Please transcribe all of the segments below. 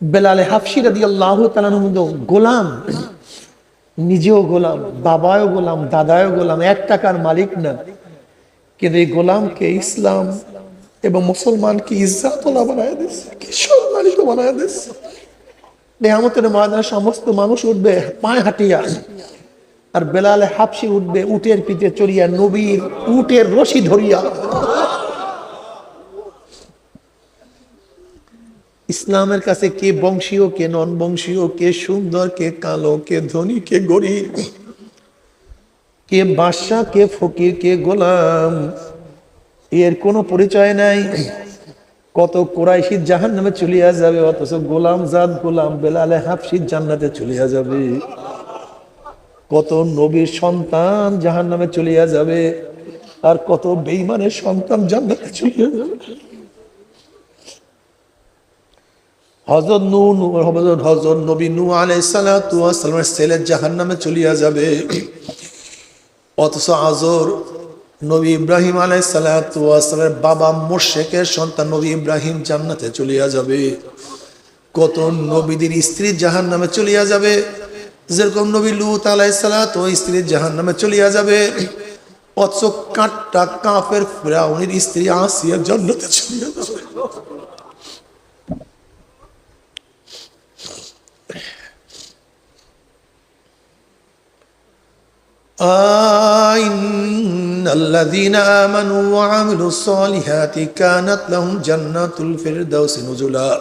বেলালে হাফসি রাদি আল্লাহ গোলাম, নিজেও গোলাম বাবাও গোলাম দাদাও গোলাম, এক টাকার মালিক না। কিন্তু এই গোলামকে ইসলাম এবং মুসলমানকে ইজ্জাতলা বানায় কি সম্মানিত ময়দানে সমস্ত মানুষ উঠবে, পায়ে হাঁটিয়া। আর বেলালে হাফসি উঠবে, উটের পিঠে চড়িয়া নবীর উটের রশি ধরিয়া। ইসলামের কাছে কে বংশীয়, কে নন বংশীয় কে সুন্দর, কে কালো, কে ধনী, কে গরিব, কে বাদশাহ, কে ফকির, কে গোলাম, এর কোনো পরিচয় নাই। কত কোরাইশির জাহান নামে চলিয়া যাবে, অথচ গোলাম জাত, গোলাম বেলালে হাফসির জান্নাতে চলিয়া যাবে। কত নবীর সন্তান জাহান নামে চলিয়া যাবে, আর কত বেইমানের সন্তান জান্নাতে চলিয়া যাবে। হজরত নূ হজরত হজরত নবী নূ আলাইসালামের ছেলে জাহান নামে চলিয়া যাবে। অথচ আজর নবী ইব্রাহিম আলাইসালামের বাবা মোর্শেকের সন্তান নবী ইব্রাহিম জান্নাতে চলিয়া যাবে। কত নবীদের স্ত্রী জাহান নামে চলিয়া যাবে। যেরকম নবী লুত আলাইসালাত ও স্ত্রীর জাহান নামে চলিয়া যাবে। অথচ কাঁটটা কাঁপের ফেরাউনির স্ত্রী আসিয়া জান্নাতে চলিয়া যাবে। إن الذين آمنوا وعملوا الصالحات كانت لهم جنات الفردوس نزلا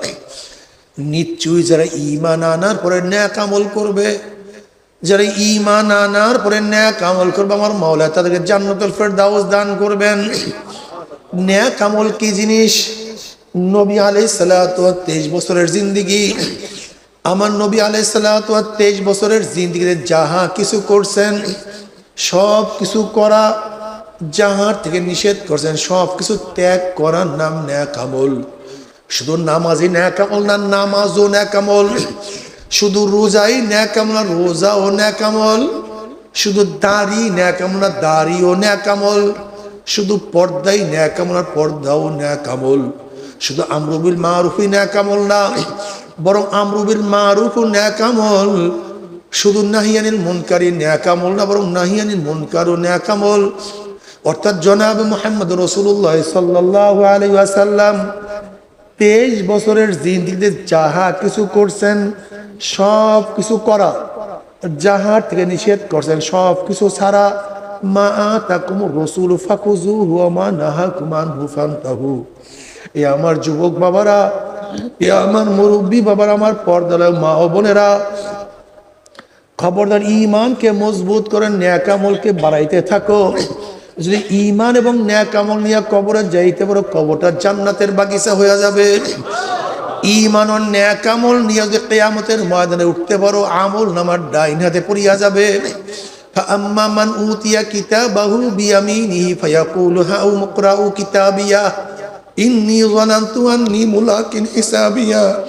নিশ্চয়ই যারা ঈমান আনার পরে ন্যাক আমল করবে যারা ঈমান আনার পরে ন্যাক আমল করবে আমার মাওলা তাদেরকে জান্নাতুল ফেরদাউস দান করবেন ন্যাক আমল কি জিনিস নবী আলাইহিস সালাতু ওয়া 23 বছরের জিন্দেগি আমার নবী আলাইহিস সালাতু ওয়া 23 বছরের জিন্দেগিতে যাহা কিছু করছেন সব কিছু করা যাহার থেকে নিষেধ করছেন, সব কিছু ত্যাগ করার নাম ন্যাকামল। শুধু নামাজই ন্যাক আমল না, নামাজও ন্যাক আমল শুধু রোজাই ন্যাক আমল না, রোজাও ন্যাক আমল শুধু দাড়ি ন্যাক আমল না, দাড়িও ন্যাক আমল শুধু পর্দাই ন্যাক আমল না, পর্দাও ন্যাক আমল শুধু আমরুবিল মারুফই ন্যাকামল না, বরং আমরুবিল মারুফও ন্যাক আমল শুধু নাহিয়ানিল মুনকারি ন্যাকামল না, বরং নাহিয়ানিল মুনকার ও ন্যাকামল। অর্থাৎ জনাব মোহাম্মদ রসুল্লাহ সাল্লাহ আলী আসাল্লাম তেইশ বছরের জিন্দিগিতে যাহা কিছু করছেন, সব কিছু করা যাহার থেকে নিষেধ করছেন, সব কিছু ছাড়া, মা তাকুম রসুল ফাকুজু হুয়া নাহা কুমান হুফান তাহু এ আমার যুবক বাবারা, এ আমার মুরব্বী বাবারা, আমার পর্দালয় মা ও বোনেরা খবরদার ইমানকে মজবুত করে ন্যাকামলকে বাড়াইতে থাকো যদি ইমান এবং ন্যাকামল নিয়ে কবরে যাইতে পারো কবরটা জান্নাতের বাগিচা হয়ে যাবে ইমান ও ন্যাকামল নিয়ে যদি কেয়ামতের ময়দানে উঠতে পারো আমল নামার ডাইন হাতে পড়িয়া যাবে فأما من أوتي كتابه بيمينه فيقول هاؤم اقرءوا كتابيه إني ظننت أني ملاق حسابيه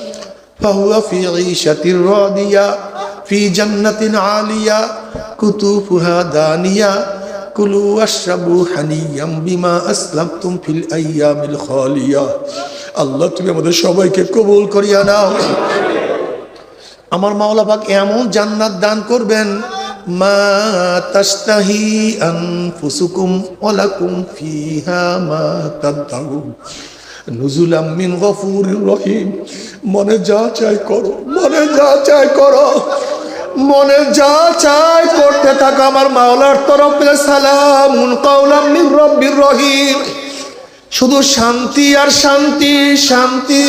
فهو في عيشة راضية ফি আলিয়া কুতুফুহা দানিয়া, কুলু আশরাবু হানিয়াম বিমা আসলামতুম ফিল আইয়ামিল খালিয়া। আল্লাহ, তুমি আমাদের সবাইকে কবুল করিয়া নাও। আমার মাওলা পাক এমন জান্নাত দান করবেন, মা তাস্তাহি আনফুসুকুম ওয়ালাকুম ফিহা মা তাদাউন নুজুলাম মিন গফুর রহিম। মনে যা চাই করো, মনে যা চাই করো। মনে যা চাই করতে থাকো আমার মাওলার তরফ সালাম মিন রব্বির রহিম। শুধু শান্তি আর শান্তি শান্তি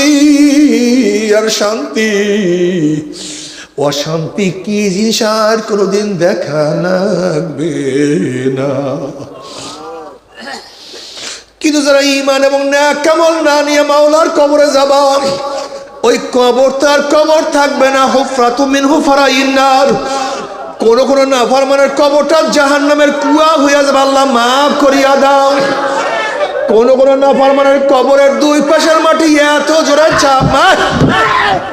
আর শান্তি। অশান্তি কি জিনিস আর কোনোদিন দেখা লাগবে না। কিন্তু যারা ইমান এবং না কেমন না নিয়ে মাওলার কবরে যাবা ওই কবর তার কবর থাকবে না হুফরা তুমিন হুফারা ইন্নার কোন কোন নাফরমানের কবরটা জাহান নামের কুয়া হইয়া যাবে, আল্লাহ মাফ করিয়া দাও। কোন কোন নাফরমানের কবরের দুই পাশের মাটি এত জোরে চাপ মার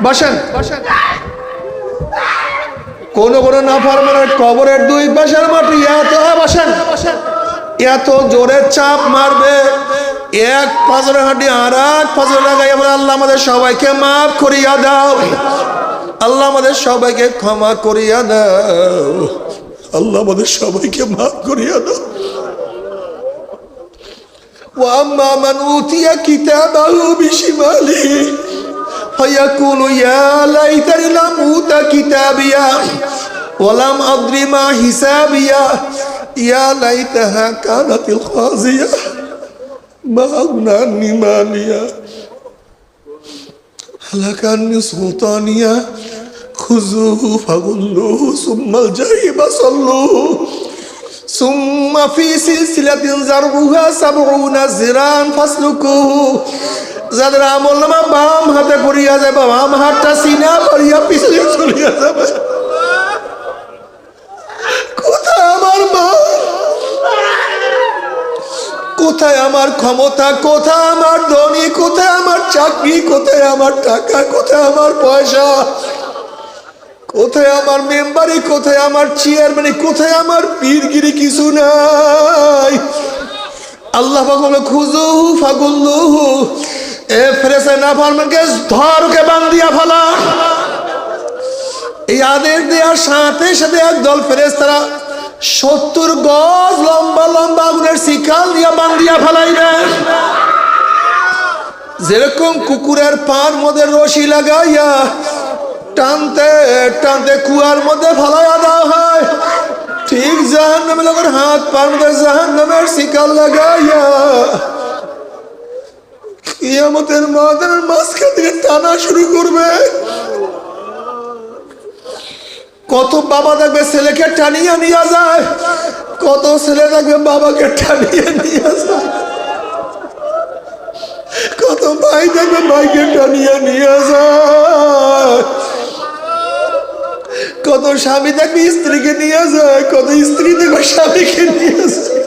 বসেন বসেন। কোন কোন নাফরমানের কবরের দুই পাশের মাটি এত বসেন বসেন। এত জোরে চাপ মারবে। এক পাঁচরে হাঁটি আর এক পাঁচরে লাগাই আমরা আল্লাহ আমাদের সবাইকে মাফ করিয়া দাও আল্লাহ আমাদের সবাইকে ক্ষমা করিয়া দাও আল্লাহ আমাদের সবাইকে মাফ করিয়া দাও وأما من أوتي كتابه بشماله فيقول يا ليتني لم أوت كتابيا ولم أدر ما حسابيا يا ليتها كانت الخازية ما أغنى عني ماليا هلك عني سلطانيا خذوه فغلوه ثم الجحيم صلوه ثم في سلسلة زرعها سبعون زران فاسلكوه যাদের আমল নামা বাম হাতে পড়িয়া যাবে বাম হাতটা সিনা পড়িয়া পিছনে চলিয়া যাবে কোথায় আমার ক্ষমতা? কোথায় আমার ধনী? কোথায় আমার চাকরি? কোথায় আমার টাকা? কোথায় আমার পয়সা? কোথায় আমার মেম্বারি? কোথায় আমার চেয়ারম্যানি? কোথায় আমার পীরগিরি? কিছু নাই। আল্লাহ পাগল খুঁজু ফাগুল্লুহু। এ ফেরেসে না ফারমানকে ধরকে বান্দিয়া ফেলা। এই আদেশ দেওয়ার সাথে সাথে একদল ফেরেস্তারা সত্তর গজ লম্বা লম্বা আগুনের শিকাল দিয়া বান্দিয়া ফেলাইবেন যেরকম কুকুরের পার মধ্যে রশি লাগাইয়া টানতে টানতে কুয়ার মধ্যে ফালাইয়া দেওয়া হয়, ঠিক জাহান নামে লোকের হাত পার মধ্যে জাহান নামের শিকাল লাগাইয়া কিয়ামতের মাদানের মাঝখান থেকে টানা শুরু করবে। কত বাবা দেখবে ছেলেকে টানিয়ে নিয়ে যায়? কত ছেলে দেখবে বাবাকে টানিয়ে নিয়ে যায়? কত ভাই দেখবে ভাইকে টানিয়ে নিয়ে যায়? কত স্বামী দেখবে স্ত্রীকে নিয়ে যায়? কত স্ত্রী দেখবে স্বামীকে নিয়ে যায়?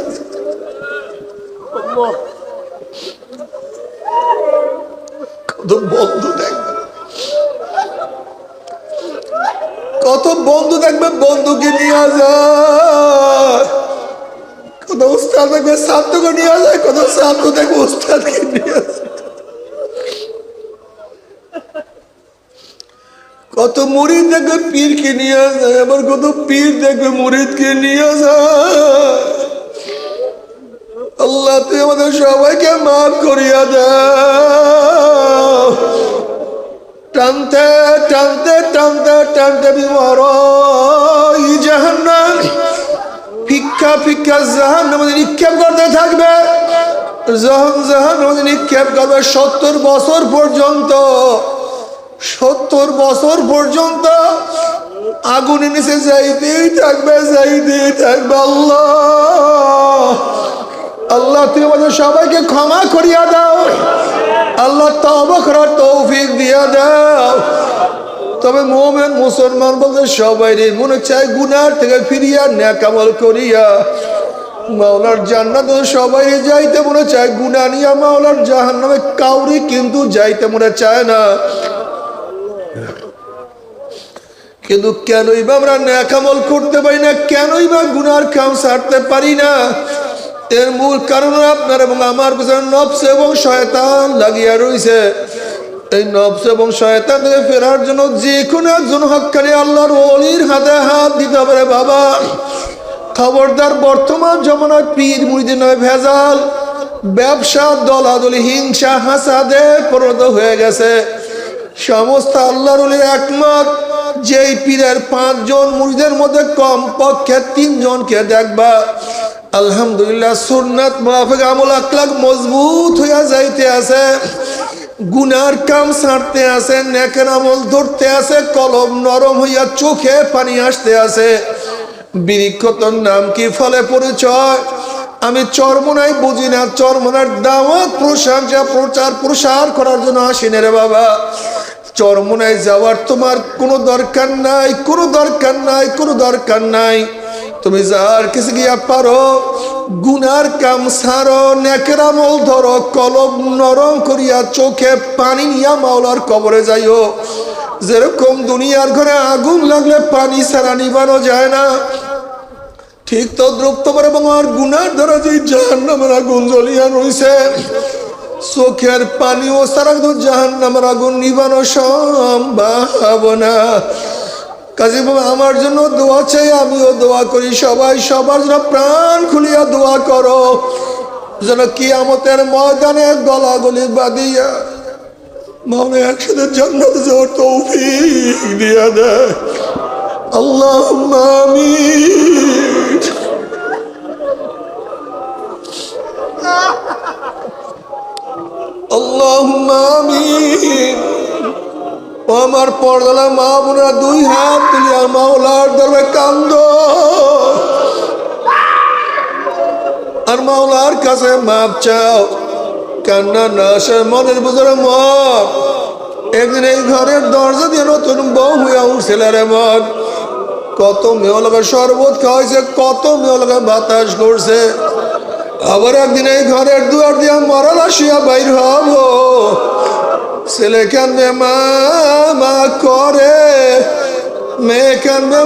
কত বন্ধু দেখবে কত বন্ধু দেখবে বন্ধুকে নিয়ে যায় কত উস্তাদ দেখবে ছাত্রকে নিয়ে যায় কত ছাত্র দেখবে উস্তাদকে নিয়ে যায় কত মুরিদ দেখবে পীরকে নিয়ে যায় আবার কত পীর দেখবে মুরিদকে নিয়ে যায় আল্লাহ, তুই আমাদের সবাইকে মাফ করিয়া দাও। টানতে টানতে টানতে টানতে বিমার জাহান্নাম। ফিক্কা ফিক্কা জাহান আমাদের নিক্ষেপ করতে থাকবে, যখন জাহান আমাদের নিক্ষেপ করবে, সত্তর বছর পর্যন্ত, সত্তর বছর পর্যন্ত আগুনের নিচে যাইতেই থাকবে যাইতেই থাকবে আল্লাহ। আল্লাহ তুই আমাদের সবাইকে ক্ষমা করিয়া দাও। আল্লাহ তবা তৌফিক দিয়া দাও। তবে মোমেন মুসলমান বলতে সবাই মনে চায় গুনার থেকে ফিরিয়া ন্যাকামল করিয়া। মাওলার জান্নাত সবাই যাইতে মনে চায় গুনা নিয়া মাওলার জাহান নামে কাউরি কিন্তু যাইতে মনে চায় না। কিন্তু কেনই বা আমরা ন্যাকামল করতে পারি না, কেনই বা গুনার কাম সারতে পারি না। এর মূল কারণ আপনার এবং আমার পিছনে নবস এবং শয়তান লাগিয়া রয়েছে এই নবস এবং শয়তান থেকে ফেরার জন্য যে কোনো একজন হকানি আল্লাহর অলির হাতে হাত দিতে পারে বাবা। খবরদার বর্তমান জমানায় পীর মুড়িদের নয়, ভেজাল। ব্যবসা, দলাদলি, হিংসা, হাসাদে পরিণত হয়ে গেছে। সমস্ত আল্লাহর অলির একমত যেই পীরের পাঁচজন, মুড়িদের মধ্যে কম পক্ষে তিনজনকে দেখবা। আলহামদুলিল্লাহ, সুন্নাত মাফিক আমল আকলাক মজবুত হইয়া যাইতে আছে। গুনার কাম ছাড়তে আছে, নেকের আমল ধরতে আছে, কলম নরম হইয়া চোখে পানি আসতে আছে। বৃক্ষতর নাম কি ফলে পরিচয়? আমি চরমনাই বুঝি না। চরমনার দাওয়াত প্রশংসা প্রচার, প্রসার করার জন্য আসি রে বাবা। চরমনায় যাওয়ার তোমার কোনো দরকার নাই, কোনো দরকার নাই, কোনো দরকার নাই। তুমি যার কিছু গিয়া পারো, গুনার কাম সারো, নেকের আমল ধরো, কলম নরম করিয়া চোখে পানি নিয়া মাওলার কবরে যাইও। যেরকম দুনিয়ার ঘরে আগুন লাগলে পানি সারা নিবানো যায় না, ঠিক তো দ্রুপ্ত করে এবং আর গুনার দ্বারা যে জাহান্নামের আগুন জ্বলিয়া রয়েছে চোখের পানি ও সারা জাহান নামের আগুন নিবানো সম্ভব না। কাজী বাবা, আমার জন্য দোয়া চাই, আমিও দোয়া করি। সবাই সবার জন্য প্রাণ খুলিয়া দোয়া করো। যেন কি কিয়ামতের ময়দানে গলাগলি বাঁধিয়া মনে একসাথে জন্ম যাওয়ার তৌফিক দিয়া দেয়। আল্লাহ আল্লাহ আমিন। ও আমার পর্দালা মা বোনেরা দুই হাত তুলিয়া মাওলার দরবে কান্দ। আর মাওলার কাছে মাপ চাও, কান্না না আসে, মনের বুঝরে মন একদিন এই ঘরের দরজা দিয়ে নতুন বউ হইয়া উঠছিল রে মন। কত মেয়ে লোকের শরবত খাওয়াইছে, কত মেয়ে লোকের বাতাস করছে। আবার একদিন এই ঘরের দুয়ার দিয়া মরাল আসিয়া বাইর হব। ছেলে কান্দে মা করে? মেয়ে কান্দে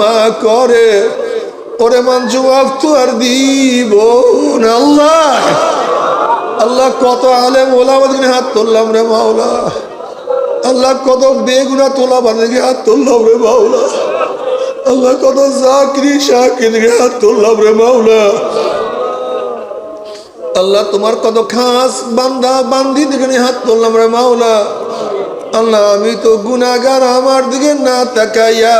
মা করে? ওরে মান জবাব তো আর দিব আল্লাহ। আল্লাহ কত আলেম ওলা হাত তুললাম রে মাওলা। আল্লাহ কত বেগুনা তোলা বাদিকে হাত তুললাম রে মাওলা। আল্লাহ কত জাকরি শাকির হাত তুললাম রে মাওলা। আল্লাহ তোমার কত খাস বান্দা, বান্দি দিকে হাত তুললাম রে মাওলা। আল্লাহ, আমি তো গুনাগার আমার দিকে না তাকাইয়া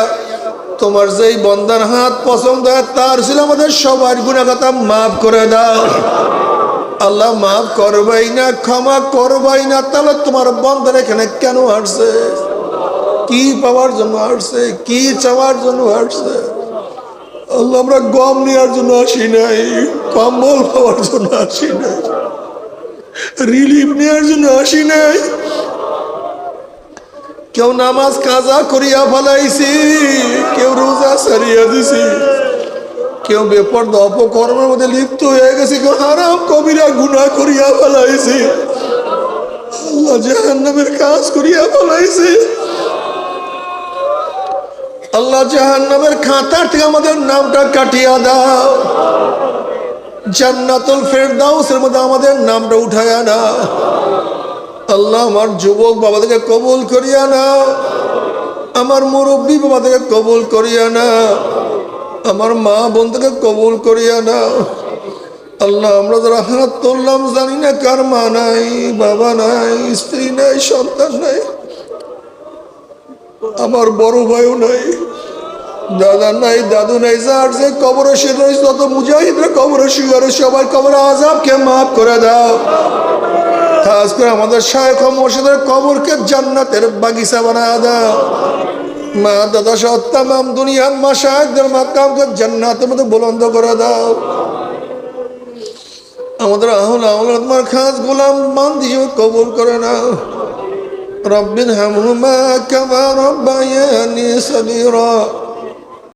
তোমার যেই বন্দার হাত পছন্দ হয়, তার ছিল আমাদের সবার গুণাগতা মাফ করে দাও। আল্লাহ, মাফ করবাই না, ক্ষমা করবাই না, তাহলে তোমার বন্দার এখানে কেন আসছে কি পাওয়ার জন্য আসছে কি চাওয়ার জন্য আসছে আল্লাহ, আমরা গম নেওয়ার জন্য আসি নাই। কম্বল পাওয়ার জন্য আসি নাই। রিলিফ নেওয়ার জন্য আসি নাই। কেউ নামাজ কাজা করিয়া ফেলাইছি, কেউ রোজা সারিয়া দিছি। কেউ বেপর্দ অপকর্মের মধ্যে লিপ্ত হয়ে গেছে, কেউ হারাম কবিরা গুণা করিয়া ফেলাইছি। আল্লাহ জাহান্নামের কাজ করিয়া ফেলাইছি। আল্লাহ জাহান্নামের খাতার থেকে আমাদের নামটা কাটিয়া দাও। জান্নাতুল ফেরদাউসের মধ্যে আমাদের নামটা উঠাইয়া নাও। আল্লাহ আমার যুবক বাবাদেরকে কবুল করিয়া নাও। আমার মুরব্বী বাবাদেরকে কবুল করিয়া নাও। আমার মা বোনদেরকে কবুল করিয়া নাও। আল্লাহ, আমরা যারা হাত তুললাম জানি না কার মা নাই, বাবা নাই, স্ত্রী নাই, সন্তান নাই। আমার বড় ভাইও নাই। দাদা নাই, দাদু নাই, যার যে কবর শির রয়েছে তত মুজাহিদরা কবর শিয়ারে। সবাই কবর আজাবকে মাফ করে দাও। খাস করে আমাদের শায়খ মসজিদের কবরকে জান্নাতের বাগিচা বানায় দাও। মা, দাদা সহ দুনিয়ার মা শায়কদের মাকামকে জান্নাতের মতো বুলন্দ করে দাও। আমাদের আহুল আহুল তোমার খাস গোলাম মান দিও কবর করে নাও। রব্বিন হামহুমা কামা রব্বায়ানি সগীরা।